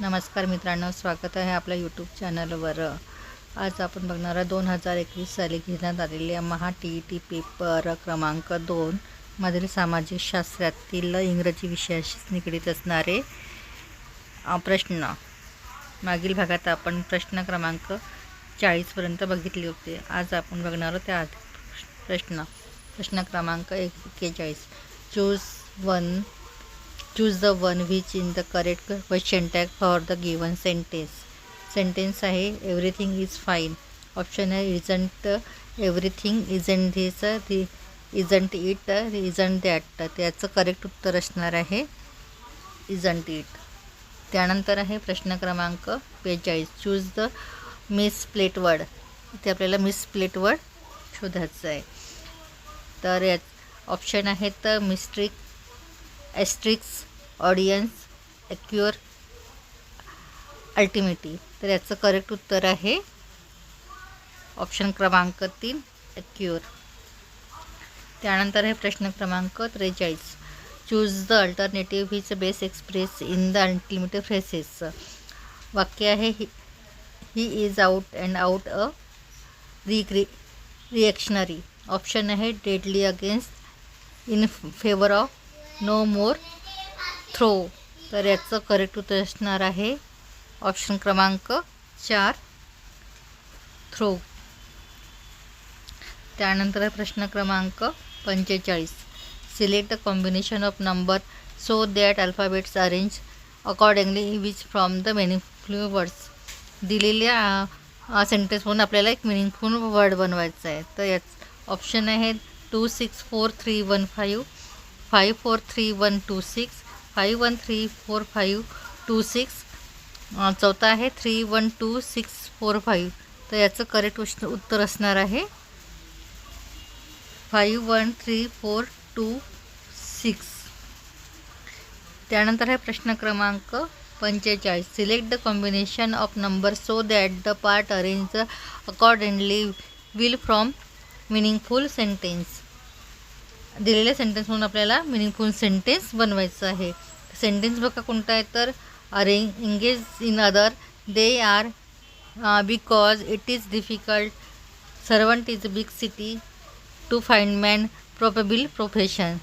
नमस्कार मित्रांनो स्वागत आहे आपल्या यूट्यूब चॅनलवर आज आपण बघणार आहे दोन हजार एकवीस साली घेण्यात आलेल्या Maha T E T paper क्रमांक दोन मधील सामाजिक शास्त्रातील इंग्रजी विषयाशी निगडीत असणारे प्रश्न. मागील भागात आपण प्रश्न क्रमांक चाळीसपर्यंत बघितले होते. आज आपण बघणार आहोत त्या प्रश्न. प्रश्न क्रमांक एक्केचाळीस choose one choose the one which in the correct question tag for the given sentence sentence आहे एव्हरीथिंग इज फाईन ऑप्शन आहे isn't everything isn't this the isn't it isn't that त्याचं करेक्ट उत्तर असणार आहे इजंट इट त्यानंतर आहे प्रश्न क्रमांक बेचाळीस. Choose the misspelt word इथे आपल्याला मिस प्लेट वर्ड शोधायचं आहे. तर यात ऑप्शन आहेत मिस्ट्रिक ॲस्ट्रिक्स ऑडियन्स ॲक्युअर अल्टिमेटी तर याचं करेक्ट उत्तर आहे ऑप्शन क्रमांक तीन ॲक्युअर त्यानंतर आहे प्रश्न क्रमांक त्रेचाळीस. Choose the alternative which best express in the alternative phrases वाक्य आहे ही he is out and out a रिग्री reactionary option आहे deadly against in favour of no more throw. तर याचं करेक्ट उत्तर असणार आहे. ऑप्शन क्रमांक चार. थ्रो त्यानंतर आहे प्रश्न क्रमांक पंचेचाळीस. Select the combination of number so that alphabets arrange accordingly which from the meaningful words दिलेल्या सेंटेन्समधून आपल्याला एक मिनिंगफुल वर्ड बनवायचा आहे. तर याच ऑप्शन आहे two six four three one five five four three one two six five one three four five two six. चौथा आहे three one two six four five. तर याचं करेक्ट उष्ण उत्तर असणार आहे five one three four two six. त्यानंतर आहे प्रश्न क्रमांक पंचेचाळीस. Select the combination of number so that the part arrange accordingly will from meaningful sentence दिलेल्या सेंटेन्समधून आपल्याला मिनिंगफुल सेंटेन्स बनवायचं आहे. सेंटेन्स बघा कोणता आहे तर are engage in other they are because it is difficult servant is big city to find man probable profession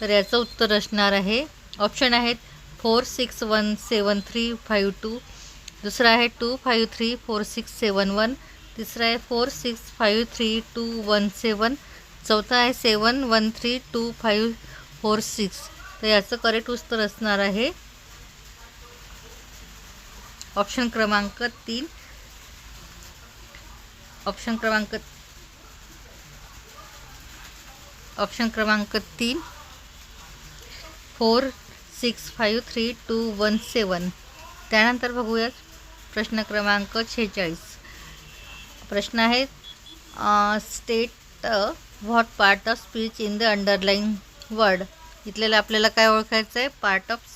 तर याचं उत्तर असणार आहे ऑप्शन आहेत four six one seven three five two दुसरा आहे two five three four six seven one तिसरा आहे four six five three two one seven चौथा आहे seven one three two five four six तर याचं करेक्ट उत्तर असणार आहे. ऑप्शन क्रमांक तीन. ऑप्शन क्रमांक ऑप्शन क्रमांक तीन. Four six five three two one seven त्यानंतर बघूयात प्रश्न क्रमांक शेहेचाळीस प्रश्न आहे state what part of speech in the underline word इथल्याला आपल्याला काय ओळखायचं आहे पार्ट ऑफ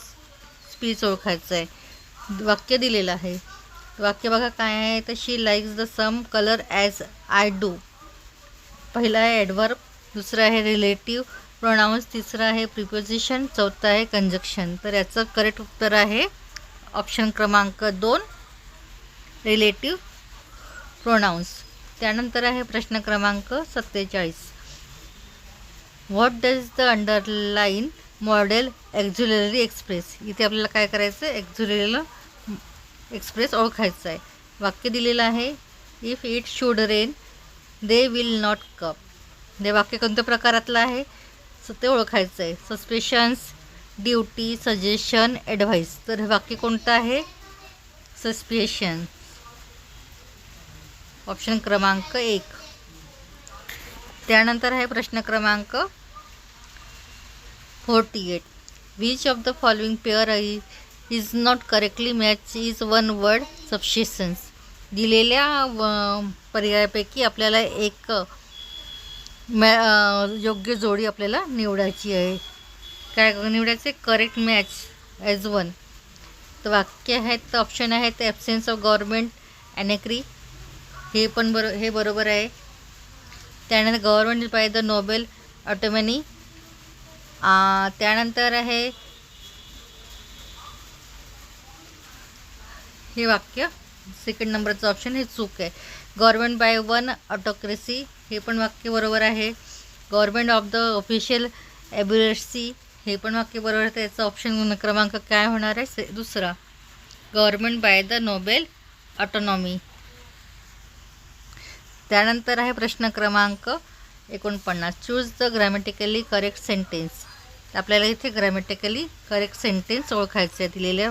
स्पीच ओळखायचं आहे वाक्य दिलेलं आहे. वाक्य बघा काय आहे? तर she likes the same colour as I do पहिला आहे ॲडवर्ब दुसरं आहे रिलेटिव्ह प्रोनाऊन्स तिसरं आहे प्रिपोजिशन चौथं आहे कंजक्शन तर याचं करेक्ट उत्तर आहे ऑप्शन क्रमांक दोन रिलेटिव्ह प्रोनाऊन्स त्यानंतर आहे प्रश्न क्रमांक सत्तेचाळीस. What does the underline modal auxiliary express इथे आपल्याला काय करायचं आहे एक्झुलरी एक्सप्रेस ओळखायचं आहे वाक्य दिलेलं आहे. If it should rain they will not cup हे वाक्य कोणत्या प्रकारातलं आहे? स ते ओळखायचं आहे सस्पेशन्स ड्युटी सजेशन ॲडवाईस तर हे वाक्य कोणतं आहे? सस्पेशन ऑप्शन क्रमांक एक. त्यानंतर आहे प्रश्न क्रमांक forty eight which of the following pair is not correctly match is one word substitutions दिलेल्या व- पर्यायापैकी आपल्याला एक मॅ योग्य जोडी आपल्याला निवडायची आहे. काय निवडायचे? करेक्ट मॅच ॲज वन तर वाक्य आहेत तर ऑप्शन आहेत ॲब्सेन्स ऑफ गव्हर्मेंट ॲनेक्री हे पण बरो हे बरोबर आहे. त्यानंतर government by the noble autonomy. त्यानंतर आहे हे वाक्य. सेकंड नंबरचं ऑप्शन हे चूक आहे. गव्हर्मेंट बाय वन ऑटोक्रेसी हे पण वाक्य बरोबर आहे. Government of the official bureaucracy हे पण वाक्य बरोबर आहे. त्याचा ऑप्शन क्रमांक काय होणार आहे? से दुसरा. Government by the noble autonomy त्यानंतर आहे प्रश्न क्रमांक एकोणपन्नास. Choose the grammatically correct sentence आपल्याला इथे ग्रॅमॅटिकली करेक्ट सेंटेन्स ओळखायचं आहे दिलेल्या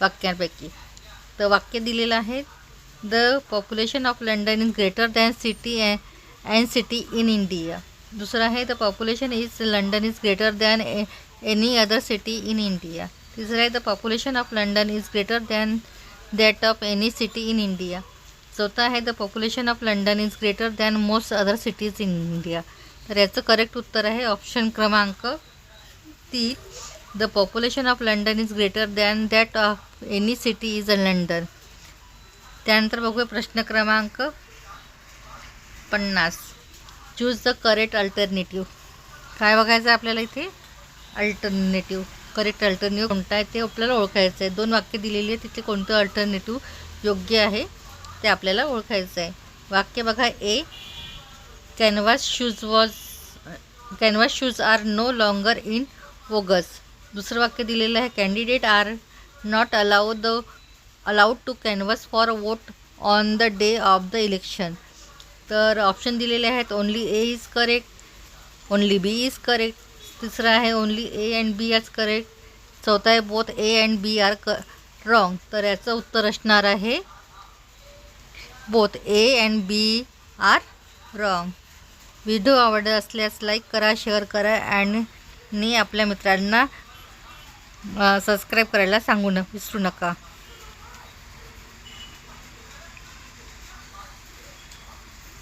वाक्यांपैकी. तर वाक्य दिलेलं आहे the population of London is greater than city and city in India दुसरं आहे the population is London is greater than any other city in India तिसरं आहे the population of London is greater than that of any city in India चौथा आहे the population of London is greater than most other cities in India तर याचं correct उत्तर आहे option क्रमांक तीन. The population of London is greater than that of any city is a London त्यानंतर बघूया प्रश्न क्रमांक पन्नास. चूज द करेक्ट अल्टरनेटिव्ह काय बघायचं आहे आपल्याला इथे? अल्टरनेटिव्ह करेक्ट अल्टरनेटिव्ह कोणता आहे ते आपल्याला ओळखायचं आहे दोन वाक्य दिलेली आहे तिथे कोणतं अल्टरनेटिव्ह योग्य आहे? ते आपल्याला ओळखायचं आहे वाक्य बघा A canvas shoes was canvas shoes are no longer in vogues दुसरं वाक्य दिलेलं आहे candidate are not allow the allowed to canvas for vote on the day of the election तर ऑप्शन दिलेले आहेत only A is correct only B is correct तिसरं आहे only A and बी आज करेक्ट चौथा आहे both A and B are क wrong तर याचं उत्तर असणार आहे both A and B are wrong video आवडत असल्यास लाईक करा शेअर करा आणि आपल्या मित्रांना सबस्क्राईब करायला सांगू न विसरू नका.